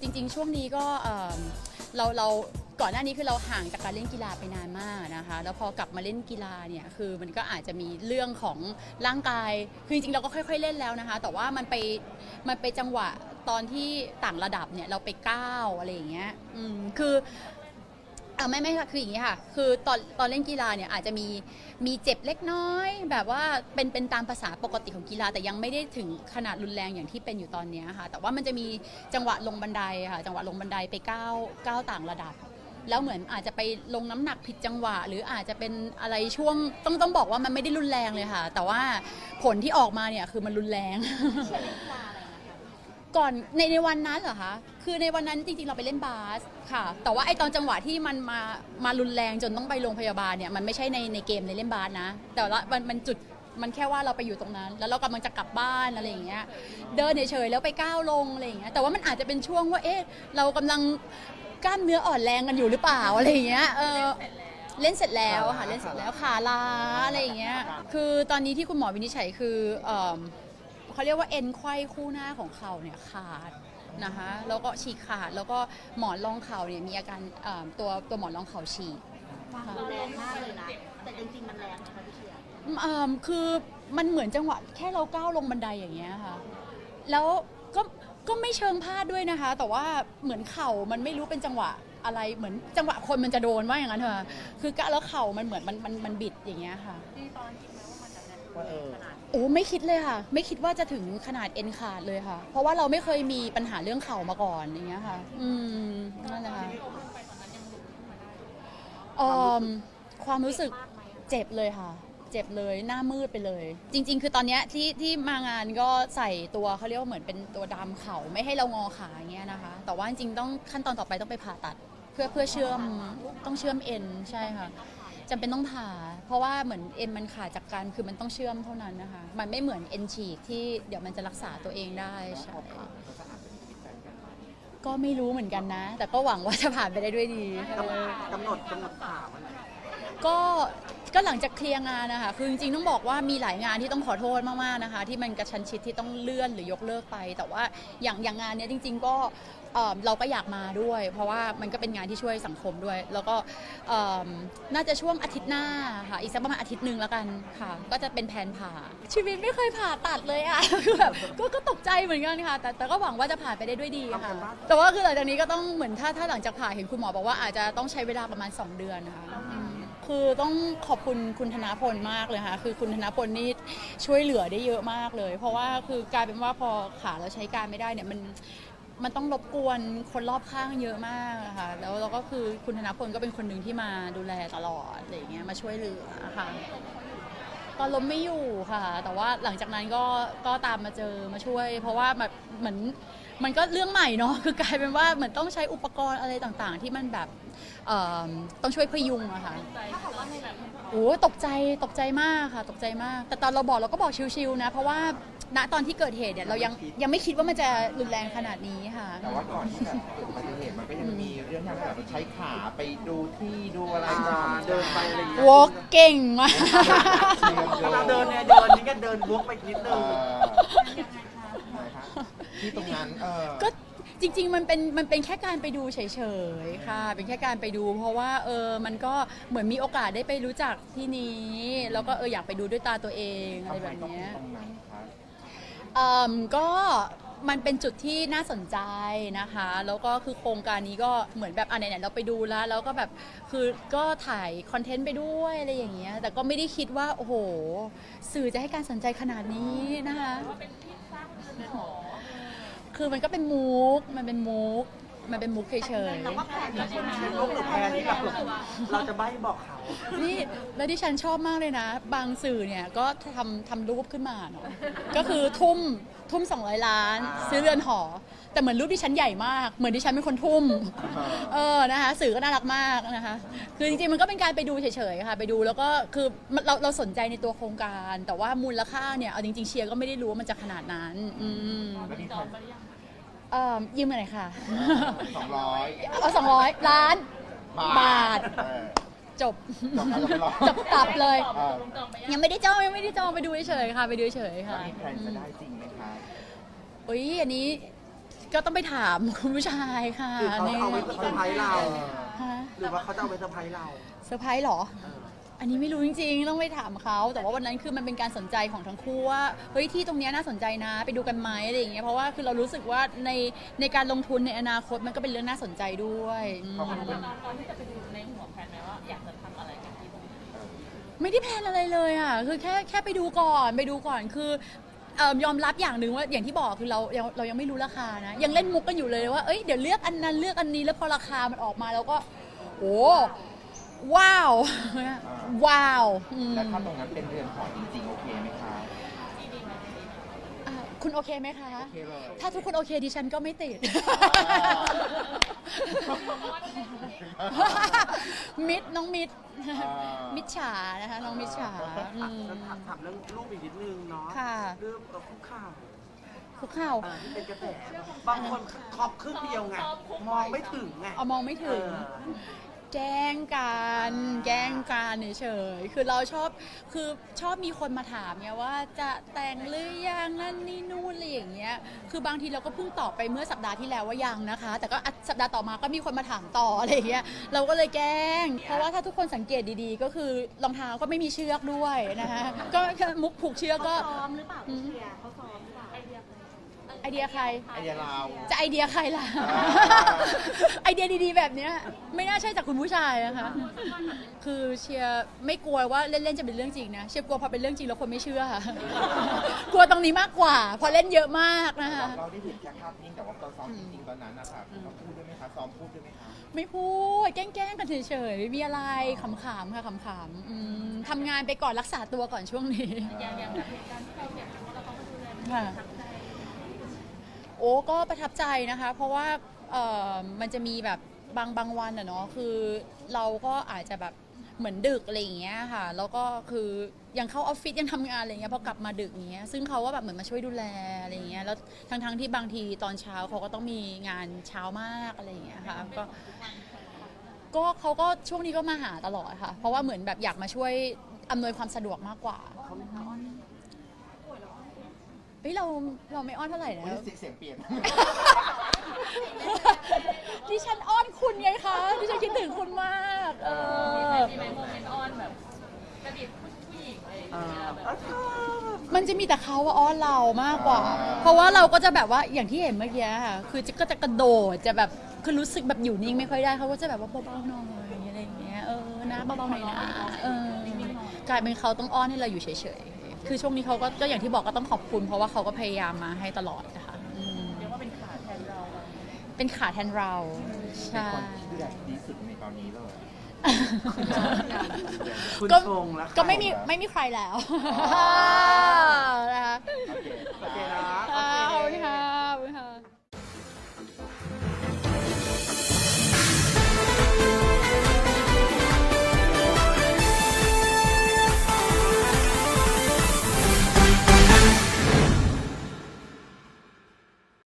จริง ๆ ช่วงนี้ก็เอิ่มเราเราก่อนหน้านี้คือเราห่างจากการเล่นกีฬาไปนานมากนะคะ แล้วพอกลับมาเล่นกีฬาเนี่ยคือมันก็อาจจะมีเรื่องของร่างกาย คือจริงๆเราก็ค่อย ๆเล่นแล้วนะคะ แต่ว่ามันไปมันไปจังหวะตอนที่ต่างระดับเนี่ยเราไปก้าวอะไรอย่างเงี้ยอืมคือ อะไม่ไม่ค่ะคืออย่างนี้ค่ะ คือตอนตอนเล่นกีฬาเนี่ยอาจจะมีมีเจ็บเล็กน้อย แบบว่าเป็นเป็นตามภาษาปกติของกีฬา แต่ยังไม่ได้ถึงขนาดรุนแรงอย่างที่เป็นอยู่ตอนเนี้ยค่ะ แต่ว่ามันจะมีจังหวะลงบันไดค่ะ จังหวะลงบันไดไปก้าวก้าวต่างระดับ แล้วเหมือนอาจจะไปลงน้ำหนักผิดจังหวะ หรืออาจจะเป็นอะไรช่วงต้องต้องบอกว่ามันไม่ได้รุนแรงเลยค่ะ แต่ว่าผลที่ออกมาเนี่ยคือมันรุนแรง ก่อนในในวันนั้นเหรอคะคือในวันนั้นจริงๆเราไปเล่นบาสค่ะ แต่ว่าไอตอนจังหวะที่มันมามารุนแรงจนต้องไปโรงพยาบาลเนี่ยมันไม่ใช่ในในเกมในเล่นบาสนะ แต่ว่ามันมันจุดมันแค่ว่าเราไปอยู่ตรงนั้น แล้วเรากำลังจะกลับบ้านอะไรอย่างเงี้ยเดินเฉยๆแล้วไปก้าวลงอะไรอย่างเงี้ยแต่ว่ามันอาจจะเป็นช่วงว่าเอ๊ะเรากำลังกล้ามเนื้ออ่อนแรงกันอยู่หรือเปล่าอะไรอย่างเงี้ยเออเล่นเสร็จแล้วค่ะเล่นเสร็จแล้วขาล้าอะไรอย่างเงี้ยคือตอนนี้ที่คุณหมอวินิจฉัยคือ เอิ่มเขาเรียกว่าเอ็นไขว้คู่หน้าของเข่าเนี่ยขาดนะคะแล้วก็ฉีกขาดแล้วก็หมอนรองเข่าเนี่ยมีอาการเอ่อตัวตัวหมอนรองเข่าฉีกแรงมากเลยนะ แต่จริงๆ มันแรงนะคะพี่เชียร์เอิ่มคือมันเหมือนจังหวะแค่เราก้าวลงบันไดอย่างเงี้ยค่ะ แล้วก็ก็ไม่เชิงพลาดด้วยนะคะ แต่ว่าเหมือนเข่ามันไม่รู้เป็นจังหวะอะไรเหมือนจังหวะคนมันจะโดนว่าอย่างนั้นเถอะคือกะแล้วเข่ามันเหมือนมันมันมันบิดอย่างเงี้ยค่ะว่า เออโอ้ไม่คิดเลยค่ะ ไม่คิดว่าจะถึงขนาดเอ็นขาดเลยค่ะ เพราะว่าเราไม่เคยมีปัญหาเรื่องเข่ามาก่อนอย่างเงี้ยค่ะ อืมนั่นแหละค่ะเอิ่มความรู้สึกเจ็บเลยค่ะ เจ็บเลยหน้ามืดไปเลย จริง ๆ คือตอนเนี้ยที่ที่มางานก็ใส่ตัวเขาเรียกว่าเหมือนเป็นตัวดามเข่าไม่ให้เรางอขาอย่างเงี้ยนะคะ แต่ว่าจริงๆต้องขั้นตอนต่อไปต้องไปผ่าตัด เพื่อเพื่อเชื่อมต้องเชื่อมเอ็นใช่ค่ะ จำเป็นต้องผ่า เพราะว่าเหมือนเอ็นมันขาดจากกันคือมันต้องเชื่อมเท่านั้นนะคะ มันไม่เหมือนเอ็นฉีกที่เดี๋ยวมันจะรักษาตัวเองได้ใช่ก็ไม่รู้เหมือนกันนะ แต่ก็หวังว่าจะผ่านไปได้ด้วยดี กำหนดกำหนดกำหนดผ่ามัน ก็ก็หลังจากเคลียร์งานนะคะคือจริงๆต้องบอกว่ามีหลายงานที่ต้องขอโทษมากๆนะคะ ที่มันกระชันชิดที่ต้องเลื่อนหรือยกเลิกไป แต่ว่าอย่างอย่างงานเนี้ยจริง ๆ ก็เอ่อเราก็อยากมาด้วย เพราะว่ามันก็เป็นงานที่ช่วยสังคมด้วย แล้วก็เอิ่มน่าจะช่วงอาทิตย์หน้าค่ะอีกสักประมาณอาทิตย์หนึ่งแล้วกันค่ะ ก็จะเป็นแผนผ่า ชีวิตไม่เคยผ่าตัดเลยอะคือแบบก็ก็ตกใจเหมือนกันค่ะ แต่แต่ก็หวังว่าจะผ่านไปได้ด้วยดีค่ะ แต่ว่าคือหลังจากนี้ก็ต้องเหมือนถ้าถ้าหลังจากผ่าเห็นคุณหมอบอกว่าอาจจะต้องใช้เวลาประมาณ 2 เดือนนะคะอืม คือต้องขอบคุณคุณธนาพลมากเลยค่ะคือคุณธนาพลนี่ช่วยเหลือได้เยอะมากเลย เพราะว่าคือกลายเป็นว่าพอขาเราใช้การไม่ได้เนี่ยมันมันต้องรบกวนคนรอบข้างเยอะมากค่ะแล้วเราก็คือคุณธนาพลก็เป็นคนหนึ่งที่มาดูแลตลอดอะไรอย่างเงี้ยมาช่วยเหลือค่ะ ตอนล้มไม่อยู่ค่ะ แต่ว่าหลังจากนั้นก็ก็ตามมาเจอมาช่วย เพราะว่าแบบเหมือนมันก็เรื่องใหม่เนาะคือกลายเป็นว่าเหมือนต้องใช้อุปกรณ์อะไรต่างๆ ที่มันแบบเอิ่มต้องช่วยพยุงอะค่ะโอ้ตกใจตกใจมากค่ะ ตกใจมาก แต่ตอนเราบอกเราก็บอกชิวๆนะ เพราะว่าณตอนที่เกิดเหตุเนี่ยเรายังยังไม่คิดว่ามันจะรุนแรงขนาดนี้ค่ะ แต่ว่าก่อนที่แบบเกิดอุบัติเหตุมันก็ยังมีเรื่องที่แบบใช้ขาไปดูที่ดูอะไรมาเดินไปอะไรอย่างเงี้วอล์กเก่งมากเวลาเดินเนี่ยเดินนี่ก็เดินวกไปนิดเอนึงอที่ตรงนั้นเออ ก็จริง ๆ มันเป็นมันเป็นแค่การไปดูเฉยๆค่ะ เป็นแค่การไปดู เพราะว่าเออมันก็เหมือนมีโอกาสได้ไปรู้จักที่นี้ แล้วก็เอออยากไปดูด้วยตาตัวเองอะไรทำไมแบบต้องเนี้ยตรงนั้นครับ เอ่มก็ มันเป็นจุดที่น่าสนใจนะคะ แล้วก็คือโครงการนี้ก็เหมือนแบบอะไหนๆเราไปดูแล้ว แล้วก็แบบคือก็ถ่ายคอนเทนต์ไปด้วยอะไรอย่างเงี้ย แต่ก็ไม่ได้คิดว่าโอ้โห สื่อจะให้การสนใจขนาดนี้นะคะคือมันก็เป็นมุก มันเป็นมุก มันเป็นมุกเฉยแต่ว่าแผนจะใช่ไหมเป็นลูกหรือแพนที่แบบเราจะใบ้บอกเขา ๆ นี่แล้วที่ฉันชอบมากเลยนะ บางสื่อเนี่ยก็ทำทำรูปขึ้นมาเนาะ ก็คือทุ่ม ทุ่ม 200 ล้าน ซื้อเรือนหอ แต่เหมือนรูปที่ฉันใหญ่มาก เหมือนที่ฉันเป็นคนทุ่ม เออนะคะสื่อก็น่ารักมากนะคะ คือจริงๆมันก็เป็นการไปดูเฉยๆค่ะไปดูแล้วก็คือมันเราเราสนใจในตัวโครงการ แต่ว่ามูลค่าเนี่ยเอาจริงๆเชียร์ก็ไม่ได้รู้ว่ามันจะขนาดนั้น อืมแล้วนี่แทนเอ่อยืมมาหน่อยค่ะ สองร้อยเอาสองร้อยล้านบาท เออ จบ จบแล้วจะไปรอ จบตับเลยเออยังไม่ได้จองยังไม่ได้จองไปดูเฉยๆค่ะ ไปดูเฉยๆแล้วค่ะนี่แพลนจะได้จริงไหมคะอุ้ยอันนี้กก็ต้องไปถามคุณผู้ชายค่ะหรือเขานี่เอาไว้เซอร์ไพรส์เรา ฮะหรือว่าเขาจะเอาไว้เซอร์ไพรส์เรา เซอร์ไพรส์เหรอเอออันนี้ไม่รู้จริงๆ ต้องไปถามเขา แต่ว่าวันนั้นคือมันเป็นการสนใจของทั้งคู่ว่า เฮ้ยที่ตรงเนี้ยน่าสนใจนะ ไปดูกันไหมอะไรอย่างเงี้ย เพราะว่าคือเรารู้สึกว่าในในการลงทุนในอนาคตมันก็เป็นเรื่องน่าสนใจด้วยอืมเขาก็ดูเป็นไม่ ไม่ได้แพลนอะไรเลยอะคือแค่แค่ไปดูก่อนไปดูก่อนคือเอ่อยอมรับอย่างหนึ่งว่าอย่างที่บอกคือเรายังเรายังไม่รู้ราคานะ ยังเล่นมุกกันอยู่เลยว่าเอ้ยเดี๋ยวเลือกอันนั้นเลือกอันนี้แล้วพอราคามันออกมาเราก็โอ้ว้าว ว้าวอืม แล้วถ้าตรงนั้นเป็นเรือนหอจริงๆ โอเคไหมคะ คุณโอเคไหมคะ โอเคเลย ถ้าทุกคนโอเคดิฉันก็ไม่ติด มิดน้องมิดอ่ามิดฉานะคะ น้องมิดฉาอืม แล้วถามถามเรื่องรูปอีกนิดนึงเนาะค่ะ เรื่องเอ่อคุกข่าวคุกเข่าเอ่อที่เป็นกระแสบางคนครอบครึ่งเดียวไง มองไม่ถึงไง เอามองไม่ถึง เออ แกล้งกันแกล้งกันเฉยๆคือเราชอบคือชอบมีคนมาถามไงว่าจะแต่งหรือยังนั่นนี่นู่นอะไรอย่างเงี้ยคือบางทีเราก็เพิ่งตอบไปเมื่อสัปดาห์ที่แล้วว่ายังนะคะ แต่ก็อะสัปดาห์ต่อมาก็มีคนมาถามต่ออะไรอย่างเงี้ยเราก็เลยแกล้ง เพราะว่าถ้าทุกคนสังเกตดีๆ ก็คือรองเท้าก็ไม่มีเชือกด้วยนะคะก็มุกผูกเชือกเขาก็ ซ้อมหรือเปล่าพี่เชียร์เขาซ้อมหรือเปล่า ไอเดียใคร ไอเดียเรา จะไอเดียใครล่ะ อ่า ไอเดียดีๆ แบบเนี้ยไม่น่าใช่จากคุณผู้ชายนะคะ คือเชียร์ไม่กลัวว่าเล่นๆ จะเป็นเรื่องจริงนะ เชียร์กลัวพอเป็นเรื่องจริงแล้วคนไม่เชื่อค่ะ กลัวตรงนี้มากกว่า พอเล่นเยอะมากนะคะ เราได้เห็นแค่ภาพนิ่งแต่ว่าตอนซ้อมจริงๆตอนนั้นนะคะเราพูดด้วยไหมคะซ้อมพูดด้วยไหมคะไม่พูดแกล้งๆกันเฉยๆไม่มีอะไรขำๆค่ะขำๆอืมทำงานไปก่อนรักษาตัวก่อนช่วงนี้ค่ะ โอ้ก็ประทับใจนะคะ เพราะว่าเอ่อมันจะมีแบบบางบางวันอะเนาะคือเราก็อาจจะแบบเหมือนดึกอะไรอย่างเงี้ยค่ะ แล้วก็คือยังเข้าออฟฟิศยังทำงานอะไรเงี้ยพอกลับมาดึกอย่างเงี้ยซึ่งเขาก็แบบเหมือนมาช่วยดูแลอะไรอย่างเงี้ยแล้วทั้งทั้งๆที่บางทีตอนเช้าเขาก็ต้องมีงานเช้ามากอะไรอย่างเงี้ยค่ะก็ ก็เขาก็ช่วงนี้ก็มาหาตลอดค่ะ เพราะว่าเหมือนแบบอยากมาช่วยอำนวยความสะดวกมากกว่า เฮ้ยเราเราไม่อ้อนเท่าไหร่นะโอ้ยเสียงเปลี่ยน ดิฉันอ้อนคุณไงคะ ดิฉันคิดถึงคุณมาก เออเออเออชอบมันจะมีแต่เขาว่าอ้อนเรามากกว่าอ่า เพราะว่าเราก็จะแบบว่าอย่างที่เห็นเมื่อกี้ค่ะ คือจะก็จะกระโดด จะแบบ คือรู้สึกแบบอยู่นิ่งไม่ค่อยได้เขาก็จะแบบว่าเบาๆหน่อยอะไรอย่างเงี้ย เออ นะเบาๆหน่อยนะ เออกลายเป็นเขาต้องอ้อนให้เราอยู่เฉยๆ คือช่วงนี้เขาก็ก็อย่างที่บอกก็ต้องขอบคุณ เพราะว่าเขาก็พยายามมาให้ตลอดนะคะเรียกว่าเป็นขาแทนเราเป็นขาแทนเราเป็นใช่ คนที่แบบดีสุดในตอนนี้เลย คุณก็ชงแล้วค่ะก็ไม่มีไม่มีใครแล้วนะคะ โอเคโอเคนะเอ